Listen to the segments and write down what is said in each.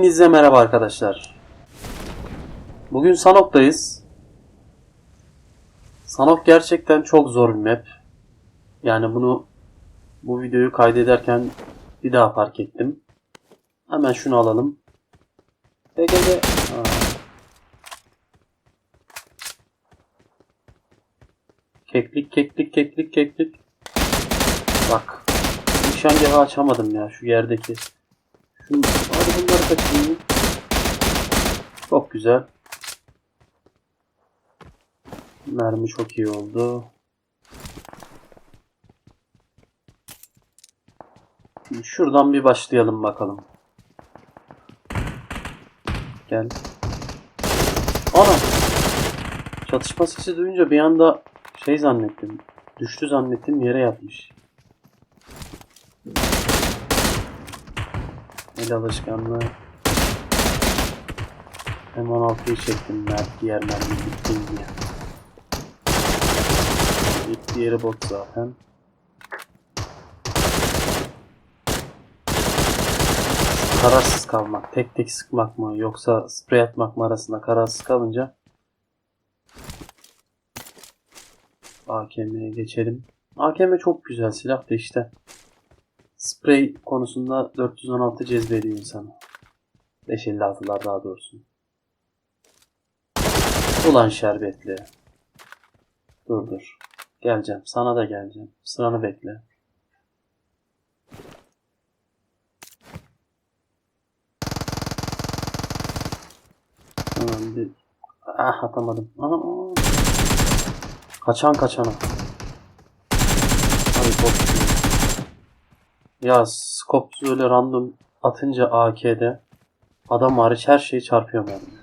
Hepinize merhaba arkadaşlar. Bugün Sanok'tayız. Sanok gerçekten çok zor bir map. Yani bunu bu videoyu kaydederken bir daha fark ettim. Hemen şunu alalım. Aa. Keklik keklik keklik keklik. Bak. Nişangahı açamadım ya şu yerdeki. Şunu, bunları kaçırayım. Çok güzel. Mermi çok iyi oldu. Şuradan bir başlayalım bakalım. Gel. Ana! Çatışma sesi duyunca bir anda şey zannettim. Düştü zannettim yere yatmış. El alışkanlığı. M16'yı çektim mer diğer mermi bitti diye. İlk diğeri bot zaten. Kararsız kalmak, tek tek sıkmak mı yoksa sprey atmak mı arasında kararsız kalınca AKM'ye geçelim. AKM çok güzel silah da işte sprey konusunda 416 cezbediyor insanı. 556'lar daha doğrusu. Ulan şerbetli. Dur dur. Geleceğim. Sana da geleceğim. Sıranı bekle. Tamam bir... Ah atamadım. Aa, aa. Kaçan kaçana. Ay bot. Ya scope öyle random atınca AK'de adam hariç her şeyi çarpıyor mermi.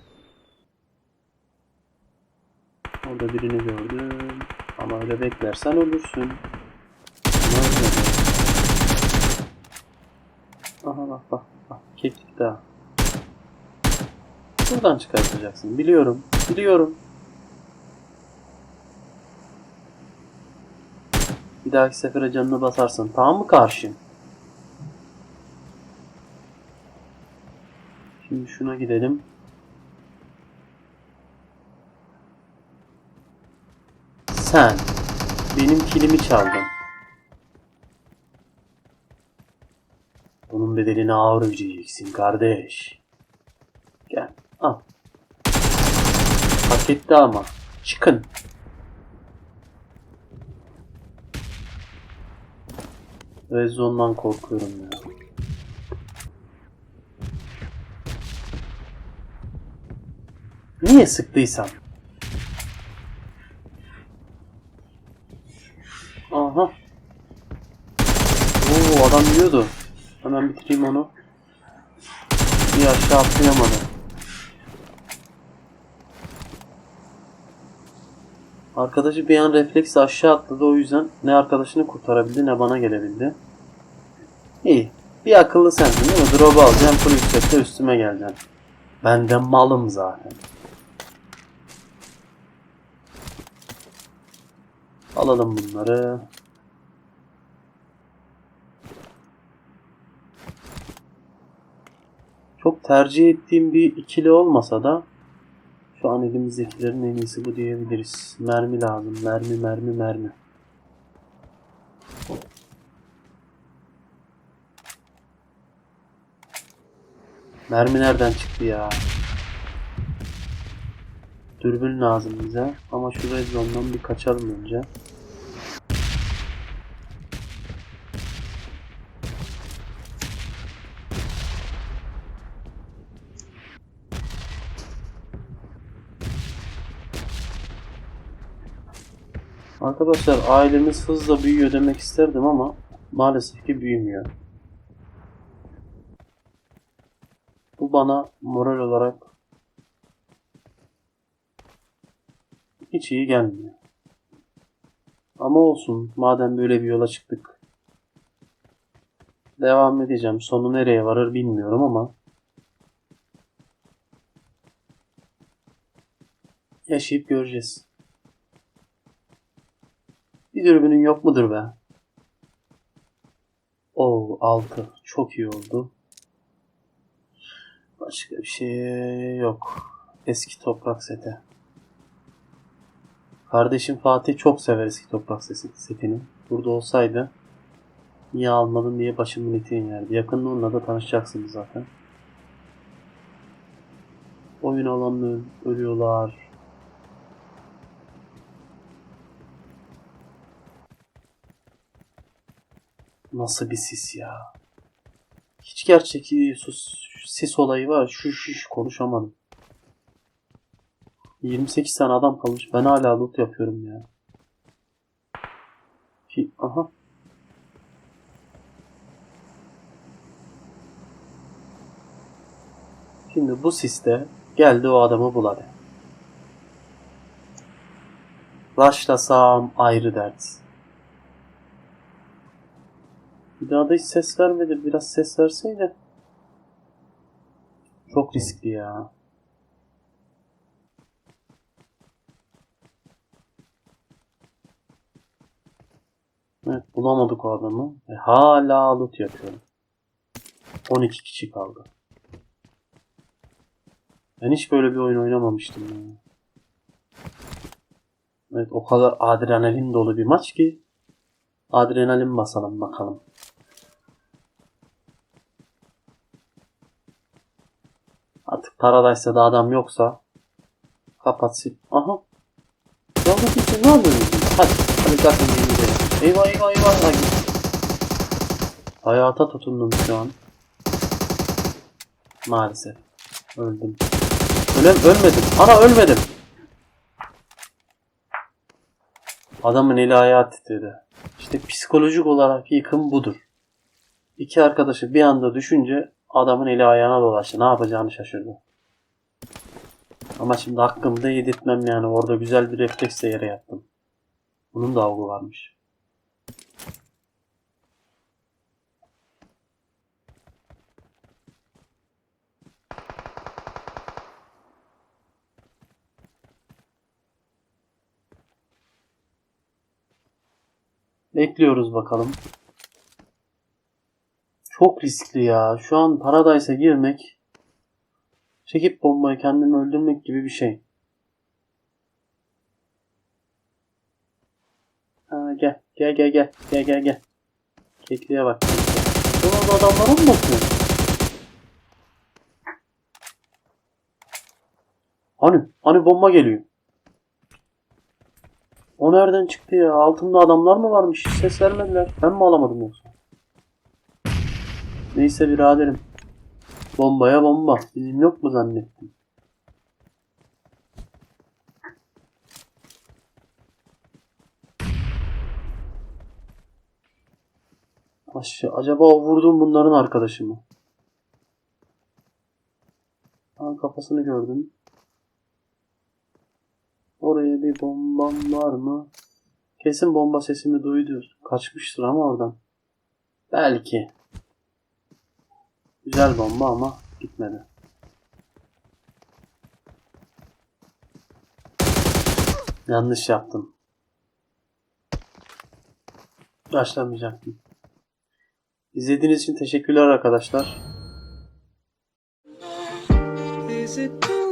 Orada birini gördüm. Ama öyle beklersen ölürsün. Aha bak bak bak. Keklik daha. Buradan çıkartacaksın. Biliyorum. Biliyorum. Bir dahaki sefere canını basarsın. Tamam mı karşım? Şimdi şuna gidelim. Sen benim kilimi çaldın. Bunun bedelini ağır ödeyeceksin kardeş. Gel al. Hak etti ama. Çıkın. Red Zone'dan korkuyorum ya. Niye sıktıysam? Aha. Oo adam yiyordu. Hemen bitireyim onu. Bir aşağı atlayamadı. Arkadaşı bir an refleks aşağı atladı o yüzden ne arkadaşını kurtarabildi ne bana gelebildi. İyi. Bir akıllı sensin değil mi? Drop'u alacaksın full üstüme geleceksin. Ben de malım zaten. Alalım bunları. Çok tercih ettiğim bir ikili olmasa da şu an elimizdekilerin en iyisi bu diyebiliriz. Mermi lazım. Mermi, mermi, mermi. Mermi nereden çıktı ya? Dürbün lazım bize. Ama şu red zone'dan bir kaçalım önce. Arkadaşlar ailemiz hızla büyüyor demek isterdim ama maalesef ki büyümüyor. Bu bana moral olarak hiç iyi gelmiyor. Ama olsun madem böyle bir yola çıktık. Devam edeceğim. Sonu nereye varır bilmiyorum ama yaşayıp göreceğiz. Dürbünün yok mudur be? Oo 6. Çok iyi oldu. Başka bir şey yok. Eski toprak seti. Kardeşim Fatih çok sever eski toprak sesi- setini. Burada olsaydı niye almadın diye başımın etiğini yerdi. Yakında onunla da tanışacaksınız zaten. Oyun alanını ölüyorlar. Nasıl bir sis ya? Hiç gerçek sus, sis olayı var. Şu şu konuşamadım. 28 tane adam kalmış. Ben hala loot yapıyorum ya. Aha. Şimdi bu siste geldi o adamı bul hadi. Rushlasam ayrı dert. Bir daha da hiç ses vermedi. Biraz ses verseydi. Çok riskli ya. Evet bulamadık o adamı. Ve hala loot yapıyorum. 12 kişi kaldı. Ben hiç böyle bir oyun oynamamıştım ya. Evet o kadar adrenalin dolu bir maç ki adrenalin basalım bakalım. Artık Paradise'da da adam yoksa kapat sil. Aha. Ya bu kimse ne yapıyorsunuz? Hadi. Hadi kalkın gidelim. Eyvah eyvah eyvah. Hadi. Hayata tutundum şu an. Maalesef. Öldüm. Öle ölmedim. Ana ölmedim. Adamın eli ayağı titredi. İşte psikolojik olarak yıkım budur. İki arkadaşı bir anda düşünce adamın eli ayağına dolaştı. Ne yapacağını şaşırdı. Ama şimdi hakkımda yedirtmem yani. Orada güzel bir refleksle yere yattım. Bunun da avgu varmış. Bekliyoruz bakalım. Çok riskli ya. Şu an Paradise'a girmek çekip bombayı kendimi öldürmek gibi bir şey. Ha, gel. Gel gel gel. Gel gel gel. Kekliğe bak. Sonra da adamlara mı bakıyor? Hani? Hani bomba geliyor. O nereden çıktı ya? Altında adamlar mı varmış? Hiç ses vermediler. Ben mi alamadım yoksa? Neyse biraderim. Bombaya bomba. Bizim yok mu zannettim? Aşağı, acaba o vurduğum bunların arkadaşı mı? Ha, kafasını gördüm. Oraya bir bombam var mı? Kesin bomba sesimi duydu. Kaçmıştır ama oradan. Belki. Güzel bomba ama gitmedi. Yanlış yaptım. Başlamayacaktım. İzlediğiniz için teşekkürler arkadaşlar. Is it